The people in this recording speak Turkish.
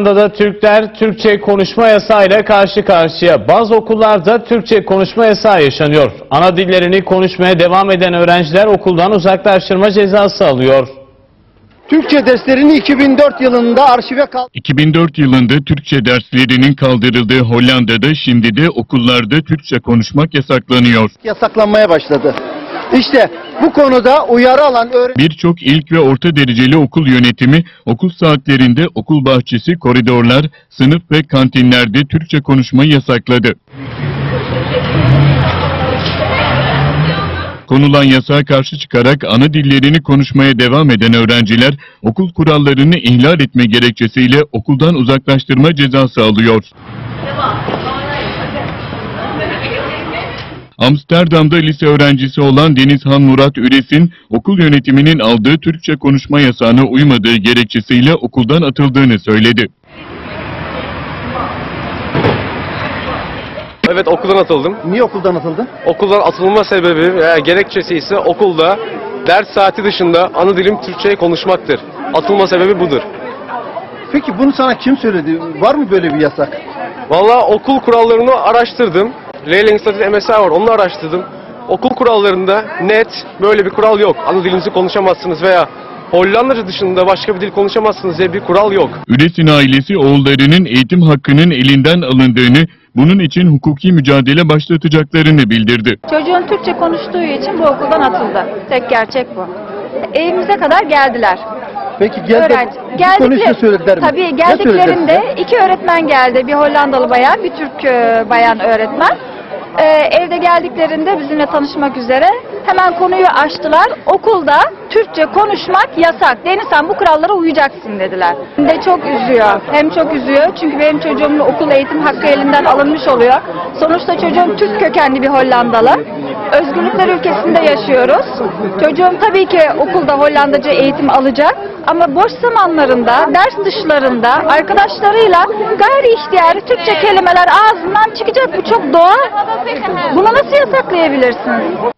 Hollanda'da Türkler Türkçe konuşma yasağıyla karşı karşıya. Bazı okullarda Türkçe konuşma yasağı yaşanıyor. Ana dillerini konuşmaya devam eden öğrenciler okuldan uzaklaştırma cezası alıyor. Türkçe derslerini 2004 yılında arşive kal 2004 yılında Türkçe derslerinin kaldırıldığı Hollanda'da şimdi de okullarda Türkçe konuşmak yasaklanıyor. yasaklanmaya başladı. İşte bu konuda uyarı alan Birçok ilk ve orta dereceli okul yönetimi okul saatlerinde okul bahçesi, koridorlar, sınıf ve kantinlerde Türkçe konuşmayı yasakladı. Konulan yasağa karşı çıkarak ana dillerini konuşmaya devam eden öğrenciler okul kurallarını ihlal etme gerekçesiyle okuldan uzaklaştırma cezası alıyor. Amsterdam'da lise öğrencisi olan Denizhan Murat Üres'in okul yönetiminin aldığı Türkçe konuşma yasağına uymadığı gerekçesiyle okuldan atıldığını söyledi. Evet okuldan atıldım. niye okuldan atıldı? Okuldan atılma sebebi veya gerekçesi ise okulda ders saati dışında ana dilim Türkçe konuşmaktır. Atılma sebebi budur. Peki bunu sana kim söyledi? Var mı böyle bir yasak? Valla okul kurallarını araştırdım. Leyland Statü MSI var onu araştırdım. Okul kurallarında net böyle bir kural yok. Ana dilinizi konuşamazsınız veya Hollandaca dışında başka bir dil konuşamazsınız diye bir kural yok. Üres'in ailesi oğullarının eğitim hakkının elinden alındığını, bunun için hukuki mücadele başlatacaklarını bildirdi. Çocuğun Türkçe konuştuğu için bu okuldan atıldı. Tek gerçek bu. Evimize kadar geldiler. Peki gel de Öğrenci. bu konuyu size söylediler mi? Tabii geldiklerinde iki öğretmen geldi. Bir Hollandalı bayan, bir Türk e, bayan öğretmen. Ee, evde geldiklerinde bizimle tanışmak üzere hemen konuyu açtılar. Okulda Türkçe konuşmak yasak. Deniz sen bu kurallara uyacaksın dediler. De çok üzüyor. Hem çok üzüyor çünkü benim çocuğumun okul eğitim hakkı elinden alınmış oluyor. Sonuçta çocuğum Türk kökenli bir Hollandalı. Özgürlükler ülkesinde yaşıyoruz. Çocuğum tabii ki okulda Hollandaca eğitim alacak. Ama boş zamanlarında, ders dışlarında arkadaşlarıyla gayri ihtiyari Türkçe kelimeler ağzından çıkacak. Bu çok doğal. Bunu nasıl yasaklayabilirsiniz?